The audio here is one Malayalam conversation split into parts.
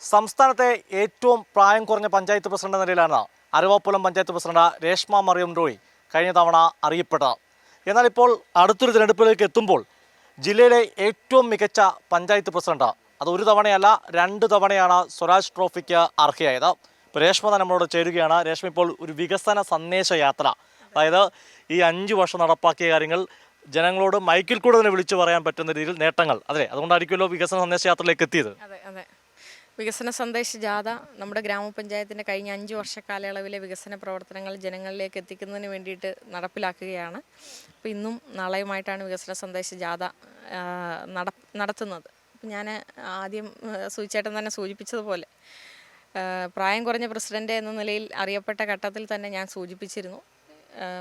സംസ്ഥാനത്തെ ഏറ്റവും പ്രായം കുറഞ്ഞ പഞ്ചായത്ത് പ്രസിഡന്റ് നിലയിലാണ് അരുവാപ്പുലം പഞ്ചായത്ത് പ്രസിഡന്റ് രേഷ്മ മറിയം റോയ് കഴിഞ്ഞ തവണ അറിയപ്പെട്ടത്. എന്നാൽ ഇപ്പോൾ അടുത്തൊരു തിരഞ്ഞെടുപ്പിലേക്ക് എത്തുമ്പോൾ ജില്ലയിലെ ഏറ്റവും മികച്ച പഞ്ചായത്ത് പ്രസിഡന്റ് അത് ഒരു തവണയല്ല രണ്ട് തവണയാണ് സ്വരാജ് ട്രോഫിക്ക് അർഹയായത്. ഇപ്പോൾ രേഷ്മ നമ്മളോട് ചേരുകയാണ്. രേഷ്മ ഇപ്പോൾ ഒരു വികസന സന്ദേശ യാത്ര. അതായത് ഈ അഞ്ച് വർഷം നടപ്പാക്കിയ കാര്യങ്ങൾ ജനങ്ങളോട് മൈക്കിൽ കൂടെ തന്നെ വിളിച്ചു പറയാൻ പറ്റുന്ന രീതിയിൽ നേട്ടങ്ങൾ. അതെ അതുകൊണ്ടായിരിക്കുമല്ലോ വികസന സന്ദേശ യാത്രയിലേക്ക് എത്തിയത്. അതെ അതെ. വികസന സന്ദേശ ജാഥ നമ്മുടെ ഗ്രാമപഞ്ചായത്തിന്റെ കഴിഞ്ഞ അഞ്ച് വർഷ കാലയളവിലെ വികസന പ്രവർത്തനങ്ങൾ ജനങ്ങളിലേക്ക് എത്തിക്കുന്നതിന് വേണ്ടിയിട്ട് നടപ്പിലാക്കുകയാണ്. അപ്പോൾ ഇന്നും നാളെയുമായിട്ടാണ് വികസന സന്ദേശ ജാഥ നട നടത്തുന്നത്. ഞാൻ ആദ്യം സൂചിച്ചേട്ടൻ തന്നെ സൂചിപ്പിച്ചതുപോലെ പ്രായം കുറഞ്ഞ പ്രസിഡന്റ് എന്ന നിലയിൽ അറിയപ്പെട്ട ഘട്ടത്തിൽ തന്നെ ഞാൻ സൂചിപ്പിച്ചിരുന്നു.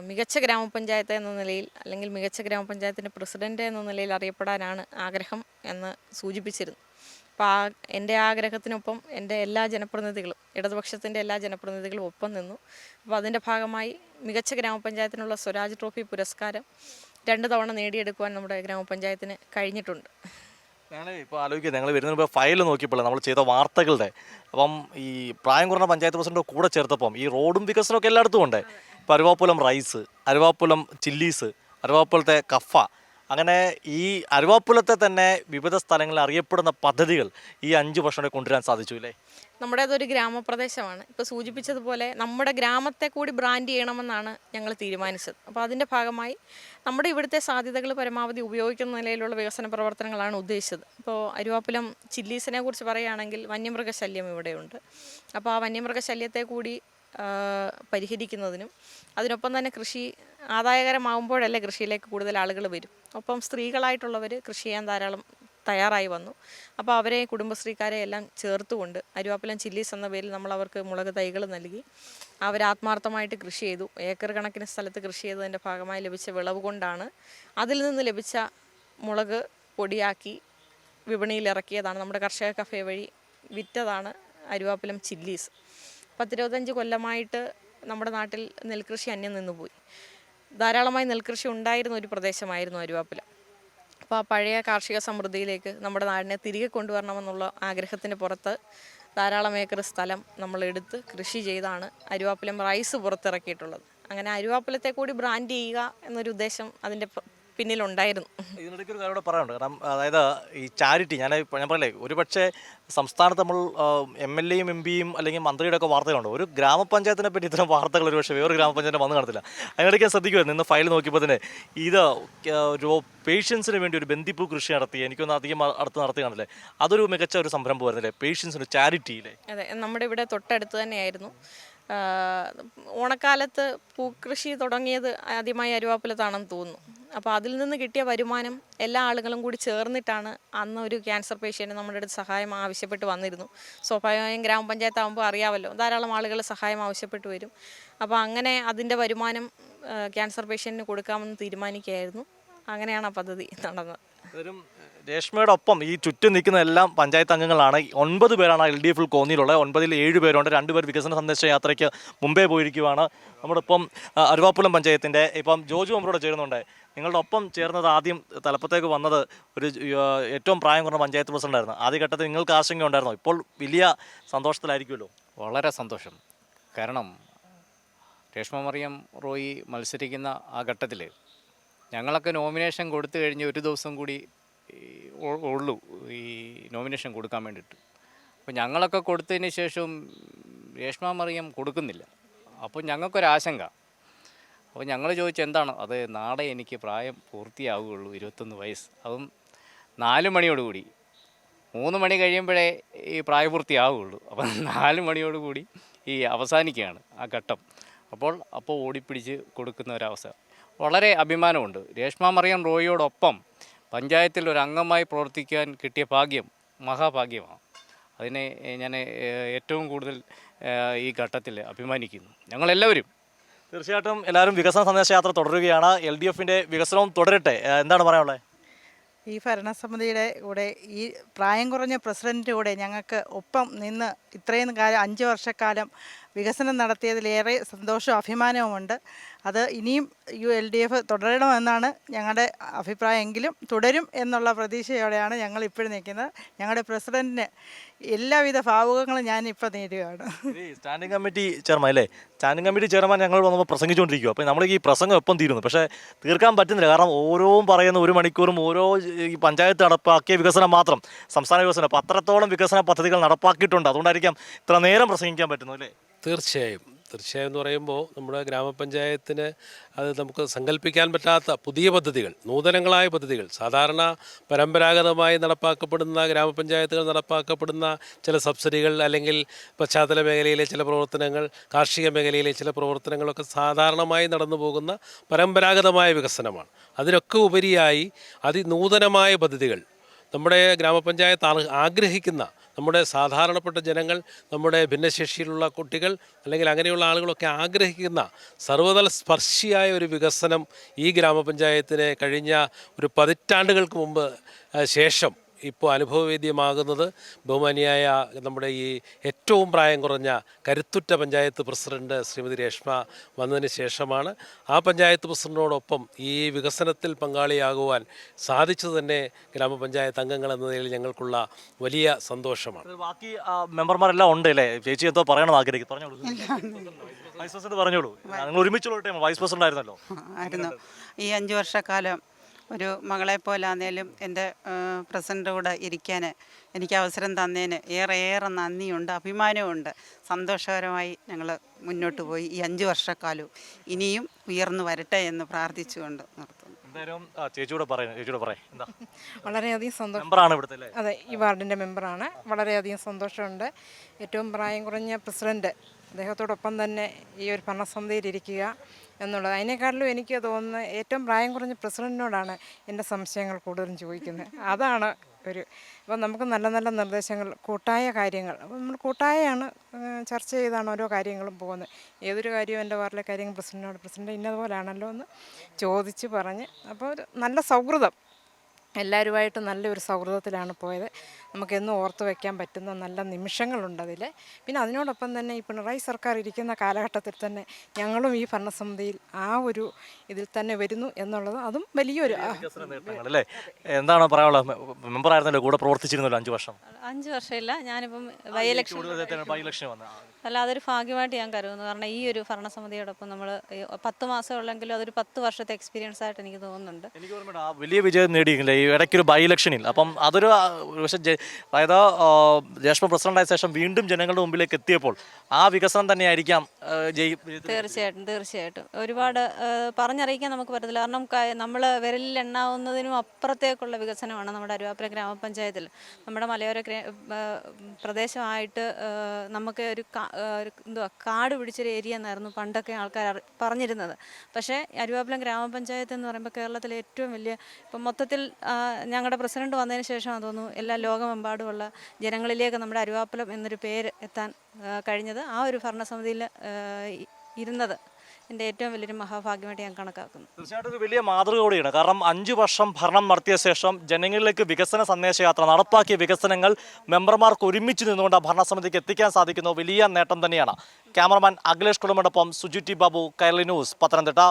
മികച്ച ഗ്രാമപഞ്ചായത്ത് എന്ന നിലയിൽ അല്ലെങ്കിൽ മികച്ച ഗ്രാമപഞ്ചായത്തിന്റെ പ്രസിഡന്റ് എന്ന നിലയിൽ അറിയപ്പെടാനാണ് ആഗ്രഹം എന്ന് സൂചിപ്പിച്ചിരുന്നു. അപ്പോൾ ആ എന്റെ ആഗ്രഹത്തിനൊപ്പം എന്റെ എല്ലാ ജനപ്രതിനിധികളും ഇടതുപക്ഷത്തിന്റെ എല്ലാ ജനപ്രതിനിധികളും ഒപ്പം നിന്നു. അപ്പോൾ അതിന്റെ ഭാഗമായി മികച്ച ഗ്രാമപഞ്ചായത്തിനുള്ള സ്വരാജ് ട്രോഫി പുരസ്കാരം രണ്ട് തവണ നേടിയെടുക്കുവാൻ നമ്മുടെ ഗ്രാമപഞ്ചായത്തിന് കഴിഞ്ഞിട്ടുണ്ട്. ഞങ്ങൾ ഇപ്പോൾ ആലോചിക്കുക ഞങ്ങൾ വരുന്നതിന് മുമ്പ് ഫയൽ നോക്കിയപ്പോൾ നമ്മൾ ചെയ്ത വാർത്തകളുടെ? അപ്പം ഈ പ്രായം കുറഞ്ഞ പഞ്ചായത്ത് പ്രസിഡന്റ് കൂടെ ചേർത്തപ്പം ഈ റോഡും വികസനമൊക്കെ എല്ലായിടത്തും ഉണ്ട്. ഇപ്പോൾ അരുവാപ്പുലം റൈസ് അരുവാപ്പുലം ചില്ലീസ് അരുവാപ്പുലത്തെ കഫ അങ്ങനെ ഈ അരുവാപ്പുലത്തെ തന്നെ വിവിധ സ്ഥലങ്ങളിൽ അറിയപ്പെടുന്ന പദ്ധതികൾ ഈ അഞ്ച് വർഷം കൊണ്ട് കൊണ്ടുവരാൻ സാധിച്ചു അല്ലേ? നമ്മുടെ അതൊരു ഗ്രാമപ്രദേശമാണ്. ഇപ്പോൾ സൂചിപ്പിച്ചതുപോലെ നമ്മുടെ ഗ്രാമത്തെ കൂടി ബ്രാൻഡ് ചെയ്യണമെന്നാണ് ഞങ്ങൾ തീരുമാനിച്ചത്. അപ്പോൾ അതിന്റെ ഭാഗമായി നമ്മുടെ ഇവിടുത്തെ സാധ്യതകൾ പരമാവധി ഉപയോഗിക്കുന്ന നിലയിലുള്ള വികസന പ്രവർത്തനങ്ങളാണ് ഉദ്ദേശിച്ചത്. ഇപ്പോൾ അരുവാപ്പുലം ചില്ലീസിനെ കുറിച്ച് പറയുകയാണെങ്കിൽ വന്യമൃഗശല്യം ഇവിടെയുണ്ട്. അപ്പോൾ ആ വന്യമൃഗശല്യത്തെ കൂടി പരിഹരിക്കുന്നതിനും. അതിനൊപ്പം തന്നെ കൃഷി ആദായകരമാകുമ്പോഴല്ലേ കൃഷിയിലേക്ക് കൂടുതൽ ആളുകൾ വരും. ഒപ്പം സ്ത്രീകളായിട്ടുള്ളവർ കൃഷി ചെയ്യാൻ ധാരാളം തയ്യാറായി വന്നു. അപ്പോൾ അവരെ കുടുംബശ്രീക്കാരെ എല്ലാം ചേർത്തുകൊണ്ട് അരുവാപ്പലം ചില്ലീസ് എന്ന പേരിൽ നമ്മൾ അവർക്ക് മുളക് തൈകൾ നൽകി. അവർ ആത്മാർത്ഥമായിട്ട് കൃഷി ചെയ്തു. ഏക്കർ കണക്കിന് സ്ഥലത്ത് കൃഷി ചെയ്തതിന്റെ ഭാഗമായി ലഭിച്ച വിളവ് കൊണ്ടാണ് അതിൽ നിന്ന് ലഭിച്ച മുളക് പൊടിയാക്കി വിപണിയിൽ ഇറക്കിയതാണ്. നമ്മുടെ കർഷക കഫേ വഴി വിറ്റതാണ് അരുവാപ്പലം ചില്ലീസ്. പത്തിരുപത്തഞ്ച് കൊല്ലമായിട്ട് നമ്മുടെ നാട്ടിൽ നെൽകൃഷി അന്യം നിന്നുപോയി. ധാരാളമായി നെൽകൃഷി ഉണ്ടായിരുന്ന ഒരു പ്രദേശമായിരുന്നു അരുവാപ്പുല. അപ്പോൾ ആ പഴയ കാർഷിക സമൃദ്ധിയിലേക്ക് നമ്മുടെ നാടിനെ തിരികെ കൊണ്ടുവരണമെന്നുള്ള ആഗ്രഹത്തിന് പുറത്ത് ധാരാളം ഏക്കർ സ്ഥലം നമ്മളെടുത്ത് കൃഷി ചെയ്താണ് അരുവാപ്പുലം റൈസ് പുറത്തിറക്കിയിട്ടുള്ളത്. അങ്ങനെ അരുവാപ്പുലത്തെ കൂടി ബ്രാൻഡ് ചെയ്യുക എന്നൊരു ഉദ്ദേശം അതിന്റെ പിന്നിലുണ്ടായിരുന്നു. ഇതിനിടയ്ക്ക് ഒരു കാര്യം പറയാനുണ്ട്. കാരണം അതായത് ഈ ചാരിറ്റി ഞാൻ ഞാൻ പറയലേ ഒരു പക്ഷേ സംസ്ഥാനത്ത് നമ്മൾ എം എൽ എയും എം പിയും അല്ലെങ്കിൽ മന്ത്രിയുടെ ഒക്കെ വാർത്തകളുണ്ട്. ഒരു ഗ്രാമപഞ്ചായത്തിനെ പറ്റി ഇത്തരം വാർത്തകൾ ഒരു പക്ഷേ വേറൊരു ഗ്രാമപഞ്ചായത്തിന് വന്നു കാണത്തില്ല. അതിനിടയ്ക്ക് ഞാൻ ശ്രദ്ധിക്കുമായിരുന്നു ഇന്ന് ഫയൽ നോക്കിയപ്പോൾ തന്നെ ഇത് ഒരു പേഷ്യൻസിന് വേണ്ടി ഒരു ബന്ദിപ്പൂ കൃഷി നടത്തി എനിക്കൊന്ന് അധികം അടുത്ത് നടത്തി കാണില്ലേ? അതൊരു മികച്ച ഒരു സംരംഭമായിരുന്നില്ലേ? പേഷ്യൻസിന് ചാരിറ്റിയിലെ. അതെ നമ്മുടെ ഇവിടെ തൊട്ടടുത്ത് തന്നെയായിരുന്നു. ഓണക്കാലത്ത് പൂക്കൃഷി തുടങ്ങിയത് ആദ്യമായി അരുവാപ്പുലത്താണെന്ന് തോന്നുന്നു. അപ്പോൾ അതിൽ നിന്ന് കിട്ടിയ വരുമാനം എല്ലാ ആളുകളും കൂടി ചേർന്നിട്ടാണ് അന്ന് ഒരു ക്യാൻസർ പേഷ്യന്റ് നമ്മുടെ അടുത്ത് സഹായം ആവശ്യപ്പെട്ട് വന്നിരുന്നു. സ്വാഭാവികമായും ഗ്രാമപഞ്ചായത്ത് ആകുമ്പോൾ അറിയാമല്ലോ ധാരാളം ആളുകൾ സഹായം ആവശ്യപ്പെട്ട് വരും. അപ്പോൾ അങ്ങനെ അതിന്റെ വരുമാനം ക്യാൻസർ പേഷ്യന്റിന് കൊടുക്കാമെന്ന് തീരുമാനിക്കുകയായിരുന്നു. അങ്ങനെയാണ് ആ പദ്ധതി നടന്നത്. വരും രേഷ്മയുടെ ഒപ്പം ഈ ചുറ്റും നിൽക്കുന്ന എല്ലാം പഞ്ചായത്ത് അംഗങ്ങളാണ്. ഒൻപത് പേരാണ് എൽ ഡി എഫിൽ കോന്നിയിലുള്ളത്. ഒൻപതിൽ ഏഴ് പേരുണ്ട്. രണ്ടുപേർ വികസന സന്ദേശ യാത്രയ്ക്ക് മുമ്പേ പോയിരിക്കുവാണ്. നമ്മുടെ ഒപ്പം ആ, അരുവാപ്പുലം പഞ്ചായത്തിന്റെ ഇപ്പം ജോജു നമ്മളോട് ചേരുന്നുണ്ട്. നിങ്ങളുടെ ഒപ്പം ചേർന്നത് ആദ്യം തലപ്പത്തേക്ക് വന്നത് ഒരു ഏറ്റവും പ്രായം കുറഞ്ഞ പഞ്ചായത്ത് ആദ്യ ഘട്ടത്തിൽ നിങ്ങൾക്ക് ആശങ്ക ഉണ്ടായിരുന്നു ഇപ്പോൾ വലിയ സന്തോഷത്തിലായിരിക്കുമല്ലോ. വളരെ സന്തോഷം. കാരണം രേഷ്മ മറിയം റോയി മത്സരിക്കുന്ന ആ ഘട്ടത്തിൽ ഞങ്ങളൊക്കെ നോമിനേഷൻ കൊടുത്തു കഴിഞ്ഞ് ഒരു ദിവസം കൂടി ഉള്ളൂ. ഈ നോമിനേഷൻ കൊടുക്കാൻ വേണ്ടിയിട്ട് അപ്പോൾ ഞങ്ങളൊക്കെ കൊടുത്തതിന് ശേഷവും രേഷ്മ മറിയം കൊടുക്കുന്നില്ല. അപ്പോൾ ഞങ്ങൾക്കൊരാശങ്ക. അപ്പോൾ ഞങ്ങൾ ചോദിച്ചു എന്താണ്? അത് നാളെ എനിക്ക് പ്രായം പൂർത്തിയാവുകയുള്ളൂ ഇരുപത്തൊന്ന് വയസ്സ്. അതും നാല് മണിയോടുകൂടി മൂന്ന് മണി കഴിയുമ്പോഴേ ഈ പ്രായപൂർത്തിയാവുകയുള്ളൂ അപ്പം നാല് മണിയോടുകൂടി ഈ അവസാനിക്കുകയാണ് ആ ഘട്ടം. അപ്പോൾ അപ്പോൾ ഓടിപ്പിടിച്ച് കൊടുക്കുന്ന ഒരവസ്ഥ. വളരെ അഭിമാനമുണ്ട്. രേഷ്മ മറിയം റോയിയോടൊപ്പം പഞ്ചായത്തിൽ ഒരു അംഗമായി പ്രവർത്തിക്കാൻ കിട്ടിയ ഭാഗ്യം മഹാഭാഗ്യമാണ്. അതിനെ ഞാൻ ഏറ്റവും കൂടുതൽ ഈ ഘട്ടത്തിൽ അഭിമാനിക്കുന്നു. ഞങ്ങളെല്ലാവരും. തീർച്ചയായിട്ടും എല്ലാവരും വികസന സന്ദേശ യാത്ര തുടരുകയാണ്. എൽ ഡി എഫിന്റെ വികസനവും തുടരട്ടെ. എന്താണ് പറയാനുള്ളത് ഈ ഭരണസമിതിയുടെ കൂടെ ഈ പ്രായം കുറഞ്ഞ പ്രസിഡന്റ് കൂടെ ഞങ്ങൾക്ക് ഒപ്പം നിന്ന് ഇത്രയും കാലം അഞ്ച് വർഷക്കാലം വികസനം നടത്തിയതിലേറെ സന്തോഷവും അഭിമാനവുമുണ്ട്. അത് ഇനിയും യു എൽ ഡി എഫ് തുടരണമെന്നാണ് ഞങ്ങളുടെ അഭിപ്രായം. എങ്കിലും തുടരും എന്നുള്ള പ്രതീക്ഷയോടെയാണ് ഞങ്ങൾ ഇപ്പോഴും നിൽക്കുന്നത്. ഞങ്ങളുടെ പ്രസിഡന്റിന് എല്ലാവിധ ഭാവുകങ്ങളും ഞാൻ ഇപ്പോൾ നേരുകയാണ്. ഈ സ്റ്റാൻഡിംഗ് കമ്മിറ്റി ചെയർമാൻ അല്ലേ? സ്റ്റാൻഡിംഗ് കമ്മിറ്റി ചെയർമാൻ ഞങ്ങൾ വന്നപ്പോൾ പ്രസംഗിച്ചുകൊണ്ടിരിക്കുക അപ്പോൾ നമ്മൾ ഈ പ്രസംഗം എപ്പം തീരുന്നു? പക്ഷേ തീർക്കാൻ പറ്റുന്നില്ല. കാരണം ഓരോ പറയുന്ന ഒരു മണിക്കൂറും ഓരോ ഈ പഞ്ചായത്ത് നടപ്പാക്കിയ വികസനം മാത്രം സംസ്ഥാന വികസനം. അപ്പോൾ അത്രത്തോളം വികസന പദ്ധതികൾ നടപ്പാക്കിയിട്ടുണ്ട്. അതുകൊണ്ടായിരിക്കാം ഇത്ര നേരം പ്രസംഗിക്കാൻ പറ്റുന്നു അല്ലേ? തീർച്ചയായും. തീർച്ചയായും എന്ന് പറയുമ്പോൾ നമ്മുടെ ഗ്രാമപഞ്ചായത്തിന് അത് നമുക്ക് സങ്കല്പിക്കാൻ പറ്റാത്ത പുതിയ പദ്ധതികൾ നൂതനങ്ങളായ പദ്ധതികൾ സാധാരണ പരമ്പരാഗതമായി നടപ്പാക്കപ്പെടുന്ന ഗ്രാമപഞ്ചായത്തുകൾ നടപ്പാക്കപ്പെടുന്ന ചില സബ്സിഡികൾ അല്ലെങ്കിൽ പശ്ചാത്തല മേഖലയിലെ ചില പ്രവർത്തനങ്ങൾ കാർഷിക മേഖലയിലെ ചില പ്രവർത്തനങ്ങളൊക്കെ സാധാരണമായി നടന്നു പോകുന്ന പരമ്പരാഗതമായ വികസനമാണ്. അതിനൊക്കെ ഉപരിയായി അതിനൂതനമായ പദ്ധതികൾ നമ്മുടെ ഗ്രാമപഞ്ചായത്ത് ആഗ്രഹിക്കുന്ന നമ്മുടെ സാധാരണപ്പെട്ട ജനങ്ങൾ നമ്മുടെ ഭിന്നശേഷിയിലുള്ള കുട്ടികൾ അല്ലെങ്കിൽ അങ്ങനെയുള്ള ആളുകളൊക്കെ ആഗ്രഹിക്കുന്ന സർവതല സ്പർശിയായ ഒരു വികസനം ഈ ഗ്രാമപഞ്ചായത്തിന് കഴിഞ്ഞ ഒരു പതിറ്റാണ്ടുകൾക്ക് മുമ്പ് ശേഷം ഇപ്പോൾ അനുഭവവേദ്യമാകുന്നത് ബഹുമാനിയായ നമ്മുടെ ഈ ഏറ്റവും പ്രായം കുറഞ്ഞ കരുത്തുറ്റ പഞ്ചായത്ത് പ്രസിഡന്റ് ശ്രീമതി രേഷ്മ വന്നതിന് ശേഷമാണ്. ആ പഞ്ചായത്ത് പ്രസിഡന്റിനോടൊപ്പം ഈ വികസനത്തിൽ പങ്കാളിയാകുവാൻ സാധിച്ചത് തന്നെ ഗ്രാമപഞ്ചായത്ത് അംഗങ്ങൾ എന്ന നിലയിൽ ഞങ്ങൾക്കുള്ള വലിയ സന്തോഷമാണ്. ബാക്കി മെമ്പർമാരെല്ലാം ഉണ്ട് അല്ലേ? ചേച്ചി എന്തോ പറയണം ആഗ്രഹിക്കും പറഞ്ഞോളൂ. വൈസ് പ്രസിഡന്റ് പറഞ്ഞോളൂ. നിങ്ങൾ ഒരുമിച്ചുള്ള വൈസ് പ്രസിഡന്റ് ആയിരുന്നല്ലോ. ആയിരുന്നു. ഈ അഞ്ചു വർഷക്കാലം ഒരു മകളെ പോലാന്നേലും എന്റെ പ്രസിഡന്റ് കൂടെ ഇരിക്കാൻ എനിക്ക് അവസരം തന്നതിന് ഏറെ ഏറെ നന്ദിയുണ്ട് അഭിമാനമുണ്ട് സന്തോഷകരമായി ഞങ്ങൾ മുന്നോട്ട് പോയി. ഈ അഞ്ച് വർഷക്കാലവും ഇനിയും ഉയർന്നു വരട്ടെ എന്ന് പ്രാർത്ഥിച്ചുകൊണ്ട് നിർത്തുന്നു. എന്തായാലും ചേച്ചിയോട് പറയാം ചേച്ചിയോട് പറയാം. എന്താ? വളരെയധികം സന്തോഷം. അതെ ഈ വാർഡിന്റെ മെമ്പറാണ്. വളരെയധികം സന്തോഷമുണ്ട്. ഏറ്റവും പ്രായം കുറഞ്ഞ പ്രസിഡന്റ് അദ്ദേഹത്തോടൊപ്പം തന്നെ ഈ ഒരു ഭരണസമിതിയിൽ ഇരിക്കുക. എന്നുള്ളത്. അതിനേക്കാട്ടിലും എനിക്ക് തോന്നുന്നത് ഏറ്റവും പ്രായം കുറഞ്ഞ പ്രസിഡന്റിനോടാണ് എന്റെ സംശയങ്ങൾ കൂടുതലും ചോദിക്കുന്നത്. അതാണ് ഒരു അപ്പം നമുക്ക് നല്ല നല്ല നിർദ്ദേശങ്ങൾ കൂട്ടായ കാര്യങ്ങൾ. നമ്മൾ കൂട്ടായാണ് ചർച്ച ചെയ്താണ് ഓരോ കാര്യങ്ങളും പോകുന്നത്. ഏതൊരു കാര്യവും എന്റെ വാർഡിലെ കാര്യങ്ങൾ പ്രസിഡന്റിനോട് പ്രസിഡന്റ് ഇന്നതുപോലാണല്ലോ എന്ന് ചോദിച്ച് പറഞ്ഞ് അപ്പോൾ ഒരു നല്ല സൗഹൃദം. എല്ലാവരുമായിട്ട് നല്ലൊരു സൗഹൃദത്തിലാണ് പോയത്. നമുക്കെന്നും ഓർത്ത് വയ്ക്കാൻ പറ്റുന്ന നല്ല നിമിഷങ്ങളുണ്ട് അതിൽ പിന്നെ അതിനോടൊപ്പം തന്നെ ഈ പിണറായി സർക്കാർ ഇരിക്കുന്ന കാലഘട്ടത്തിൽ തന്നെ ഞങ്ങളും ഈ ഭരണസമിതിയിൽ ആ ഒരു ഇതിൽ തന്നെ വരുന്നു എന്നുള്ളത് അതും വലിയൊരു അല്ലേ എന്താണ് പറയാനുള്ളത്? മെമ്പർ ആയിരുന്നല്ലോ കൂടെ പ്രവർത്തിച്ചിരുന്നല്ലോ അഞ്ചു വർഷം. അഞ്ച് വർഷമില്ല ഞാനിപ്പം ബൈ ഇലക്ഷൻ അല്ല അതൊരു ഭാഗ്യമായിട്ട് ഞാൻ കരുതുന്നു. കാരണം ഈ ഒരു ഭരണസമിതിയോടൊപ്പം നമ്മൾ പത്ത് മാസം ഉള്ളെങ്കിലും അതൊരു പത്ത് വർഷത്തെ എക്സ്പീരിയൻസ് ആയിട്ട് എനിക്ക് തോന്നുന്നുണ്ട്. എനിക്ക് ഓർമ്മയുണ്ട് ആ വലിയ വിജയം നേടിയില്ലേ ഈ ഇടയ്ക്കൊരു ബൈ ഇലക്ഷനിൽ അപ്പം അതൊരു പക്ഷേ അതായത് രേഷ്മ പ്രസിഡന്റായ ശേഷം വീണ്ടും ജനങ്ങളുടെ മുമ്പിലേക്ക് എത്തിയപ്പോൾ ആ വികസനം തന്നെയായിരിക്കാം തീർച്ചയായിട്ടും തീർച്ചയായിട്ടും. ഒരുപാട് പറഞ്ഞറിയിക്കാൻ നമുക്ക് പറ്റത്തില്ല. കാരണം നമ്മൾ വിരലിൽ എണ്ണാവുന്നതിനും അപ്പുറത്തേക്കുള്ള വികസനമാണ് നമ്മുടെ അരുവാപ്പുര ഗ്രാമപഞ്ചായത്തിൽ. നമ്മുടെ മലയോര പ്രദേശമായിട്ട് നമുക്ക് ഒരു എന്തുവാ കാട് പിടിച്ചൊരു ഏരിയ എന്നായിരുന്നു പണ്ടൊക്കെ ആൾക്കാർ പറഞ്ഞിരുന്നത്. പക്ഷേ അരുവാപ്പുലം ഗ്രാമപഞ്ചായത്ത് എന്ന് പറയുമ്പോൾ കേരളത്തിലെ ഏറ്റവും വലിയ ഇപ്പം മൊത്തത്തിൽ ഞങ്ങളുടെ പ്രസിഡന്റ് വന്നതിന് ശേഷം തോന്നുന്നു എല്ലാ ലോകമെമ്പാടുമുള്ള ജനങ്ങളിലേക്ക് നമ്മുടെ അരുവാപ്പുലം എന്നൊരു പേര് എത്താൻ കഴിഞ്ഞത് ആ ഒരു ഭരണസമിതിയിൽ ഇരുന്നത്. എന്റെ ഏറ്റവും വലിയൊരു മഹാഭാഗ്യമായിട്ട് ഞാൻ കണക്കാക്കുന്നു. തീർച്ചയായിട്ടും ഒരു വലിയ മാതൃക കൂടിയാണ്. കാരണം അഞ്ചു വർഷം ഭരണം നടത്തിയ ശേഷം ജനങ്ങളിലേക്ക് വികസന സന്ദേശയാത്ര നടപ്പാക്കിയ വികസനങ്ങൾ മെമ്പർമാർക്ക് ഒരുമിച്ച് നിന്നുകൊണ്ട് ആ ഭരണസമിതിക്ക് എത്തിക്കാൻ സാധിക്കുന്ന വലിയ നേട്ടം തന്നെയാണ്. ക്യാമറമാൻ അഖിലേഷ് കുടുംബോടൊപ്പം സുജിറ്റി ബാബു കൈരളി ന്യൂസ് പത്തനംതിട്ട.